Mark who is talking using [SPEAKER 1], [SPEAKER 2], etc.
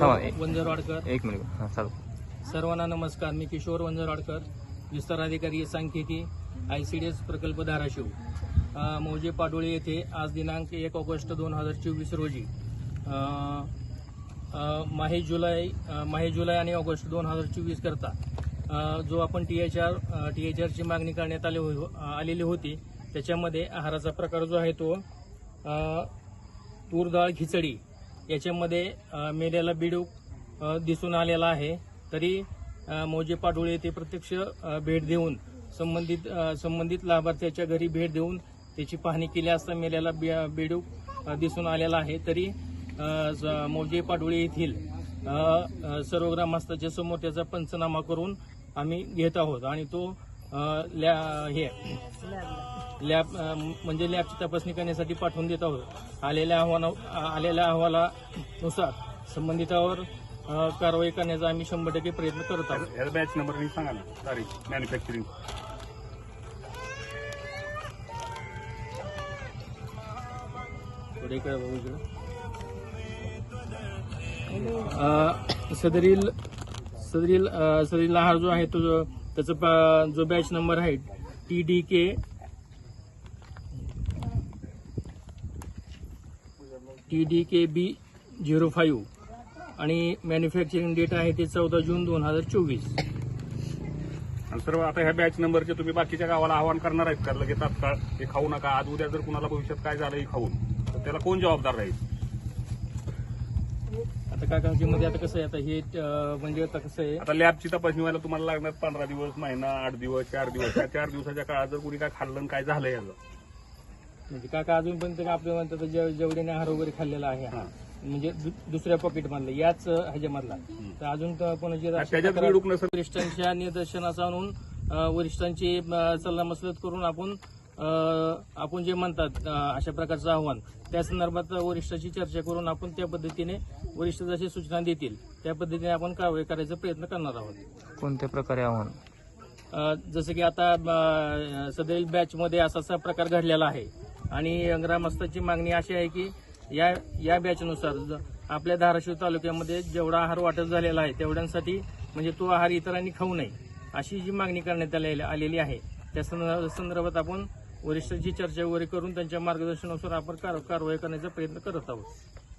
[SPEAKER 1] थांबा एक
[SPEAKER 2] वंजरवाडकर.
[SPEAKER 1] एक मिनिट. हां चालू.
[SPEAKER 2] सर्वांना नमस्कार मी किशोर वंजरवाडकर विस्तार अधिकारी सांख्यिकी आय सी डी एस प्रकल्प धाराशिव अ, मौजे पाडोळे येथे आज दिनांक एक ऑगस्ट दोन हजार चोवीस रोजी अ, अ, माहे जुलै अ, माहे जुलै आणि ऑगस्ट दोन हजार चोवीस करता अ, जो आपण T H R T H आरची मागणी करण्यात आली हो आलेली होती त्याच्यामध्ये आहाराचा प्रकार जो आहे तो अ, तूर डाळ खिचडी याच्यामध्ये मेल्याला बिडूक दिसून आलेला आहे. तरी मोजे मौजे पाटोळे येथे प्रत्यक्ष भेट देऊन संबंधित संबंधित लाभार्थ्याच्या घरी भेट देऊन त्याची पाहणी केली असता मेल्याला बिडूक बेडूक दिसून आलेला आहे. तरी मोजे स- पाटोळे येथील सर्व ग्रामस्थाच्या समोर त्याचा पंचनामा करून आम्ही घेत आहोत. आणि तो हे. लॅब म्हणजे लॅबची तपासणी करण्यासाठी पाठवून देत आहोत. आलेल्या अहवाला आलेल्या अहवालानुसार संबंधितावर कारवाई करण्याचा आम्ही शंभर टक्के प्रयत्न करत आहोत.
[SPEAKER 3] बॅच नंबर सांगा ना तारीख मॅन्युफॅक्चरिंग
[SPEAKER 2] सदरील सदरील सदरील आहार जो आहे तो जो- त्याचा जो बॅच नंबर आहे T D K T D K B zero five आणि मॅन्युफॅक्चरिंग डेट आहे ते चौदा जून दोन हजार चोवीस.
[SPEAKER 3] आणि सर्व आता ह्या बॅच नंबरचे तुम्ही बाकीच्या गावाला आवाहन करणार आहेत का? लगेच तात्काळ हे खाऊ नका. आज उद्या जर कुणाला भविष्यात काय झालं हे खाऊन तर त्याला कोण जबाबदार राहील?
[SPEAKER 2] आता काकांची आता कसं आहे आता हे अ, म्हणजे आता कसं आहे
[SPEAKER 3] आता लॅबची तपासणी व्हायला तुम्हाला लागणार पंधरा दिवस महिना आठ दिवस चार दिवस. त्या चार दिवसाच्या काळात जर कुणी काय खाल्लं आणि काय झालं याचं.
[SPEAKER 2] म्हणजे काका अजूनपर्यंत आपल्या म्हणतात जेव- जेवढ्याने आहार वगैरे खाल्लेला आहे
[SPEAKER 3] हा.
[SPEAKER 2] म्हणजे दु- दुसऱ्या पॉकेट मधला याच ह्याच्यामधला. तर अजून तर
[SPEAKER 3] त्याच्यात
[SPEAKER 2] तक्रार-
[SPEAKER 3] नसेल.
[SPEAKER 2] वरिष्ठांच्या निदर्शनास आणून अ, वरिष्ठांची अ, सल्लामसलत करून आपण आपण जे म्हणतात अशा प्रकारचं आव्हान त्या संदर्भात वरिष्ठाची चर्चा करून आपण त्या पद्धतीने वरिष्ठ जशी सूचना देतील त्या पद्धतीने आपण कारवाई करायचा प्रयत्न करणार आहोत.
[SPEAKER 1] कोणत्या प्रकारे आव्हान?
[SPEAKER 2] जसं की आता सदरील बॅचमध्ये असा असा प्रकार घडलेला आहे. आणि ग्रामस्थांची मागणी अशी आहे की या या बॅचनुसार ज- आपल्या धाराशिव तालुक्यामध्ये जेवढा आहार वाटप झालेला आहे तेवढ्यांसाठी म्हणजे तो आहार इतरांनी खाऊ नये अशी जी मागणी करण्यात आलेली आलेली आहे त्या संदर्भ- संदर्भात आपण वरिष्ठांची चर्चा वगैरे करून त्यांच्या मार्गदर्शनानुसार आपण कार- कारवाई करण्याचा प्रयत्न करत आहोत.